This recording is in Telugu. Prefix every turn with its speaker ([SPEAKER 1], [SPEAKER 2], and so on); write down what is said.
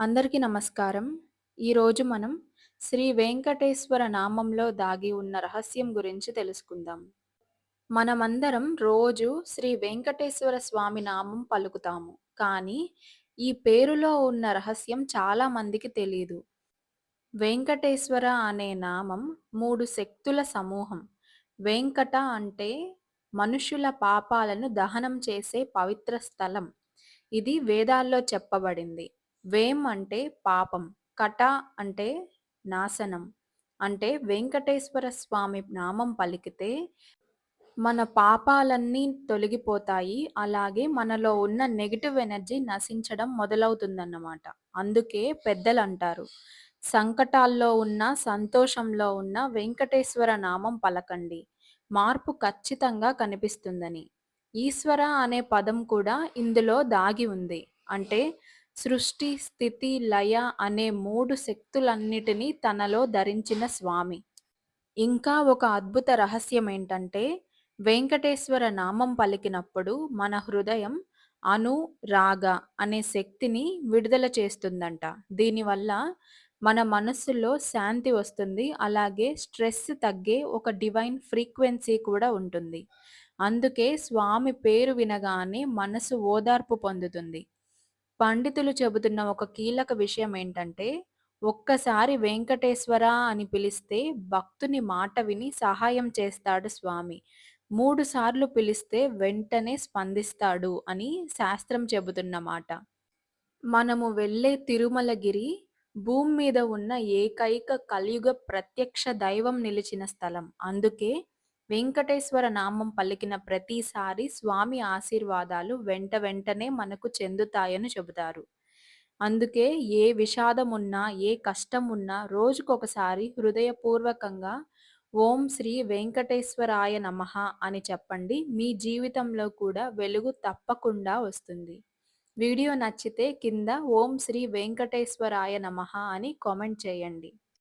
[SPEAKER 1] అందరికీ నమస్కారం. ఈరోజు మనం శ్రీ వెంకటేశ్వర నామంలో దాగి ఉన్న రహస్యం గురించి తెలుసుకుందాం. మనమందరం రోజు శ్రీ వెంకటేశ్వర స్వామి నామం పలుకుతాము. కానీ ఈ పేరులో ఉన్న రహస్యం చాలా మందికి తెలీదు. వెంకటేశ్వర అనే నామం మూడు శక్తుల సమూహం. వెంకట అంటే మనుషుల పాపాలను దహనం చేసే పవిత్ర స్థలం. ఇది వేదాల్లో చెప్పబడింది. వేం అంటే పాపం. కట అంటే నాశనం. అంటే వెంకటేశ్వర స్వామి నామం పలికితే మన పాపాలన్నీ తొలగిపోతాయి. అలాగే మనలో ఉన్న నెగిటివ్ ఎనర్జీ నశించడం మొదలవుతుందన్నమాట. అందుకే పెద్దలు అంటారు సంకటాల్లో ఉన్న సంతోషంలో ఉన్న వెంకటేశ్వర నామం పలకండి. మార్పు ఖచ్చితంగా కనిపిస్తుందని. ఈశ్వర అనే పదం కూడా ఇందులో దాగి ఉంది. అంటే సృష్టి, స్థితి, లయ అనే మూడు శక్తులన్నిటినీ తనలో ధరించిన స్వామి. ఇంకా ఒక అద్భుత రహస్యం ఏంటంటే వెంకటేశ్వర నామం పలికినప్పుడు మన హృదయం అను, రాగ అనే శక్తిని విడుదల చేస్తుందంట. దీనివల్ల మన మనస్సులో శాంతి వస్తుంది. అలాగే స్ట్రెస్ తగ్గే ఒక డివైన్ ఫ్రీక్వెన్సీ కూడా ఉంటుంది. అందుకే స్వామి పేరు వినగానే మనసు ఓదార్పు పొందుతుంది. పండితులు చెబుతున్న ఒక కీలక విషయం ఏంటంటే ఒక్కసారి వెంకటేశ్వర అని పిలిస్తే భక్తుని మాట విని సహాయం చేస్తాడు స్వామి. మూడు సార్లు పిలిస్తే వెంటనే స్పందిస్తాడు అని శాస్త్రం చెబుతున్న మాట. మనము వెళ్ళే తిరుమలగిరి భూమి మీద ఉన్న ఏకైక కలియుగ ప్రత్యక్ష దైవం నిలిచిన స్థలం. అందుకే వెంకటేశ్వర నామం పలికిన ప్రతిసారి స్వామి ఆశీర్వాదాలు వెంట వెంటనే మనకు చెందుతాయని చెబుతారు. అందుకే ఏ విషాదం ఉన్నా, ఏ కష్టం ఉన్నా రోజుకొకసారి హృదయపూర్వకంగా ఓం శ్రీ వెంకటేశ్వరాయ నమః అని చెప్పండి. మీ జీవితంలో కూడా వెలుగు తప్పకుండా వస్తుంది. వీడియో నచ్చితే కింద ఓం శ్రీ వెంకటేశ్వరాయ నమః అని కామెంట్ చేయండి.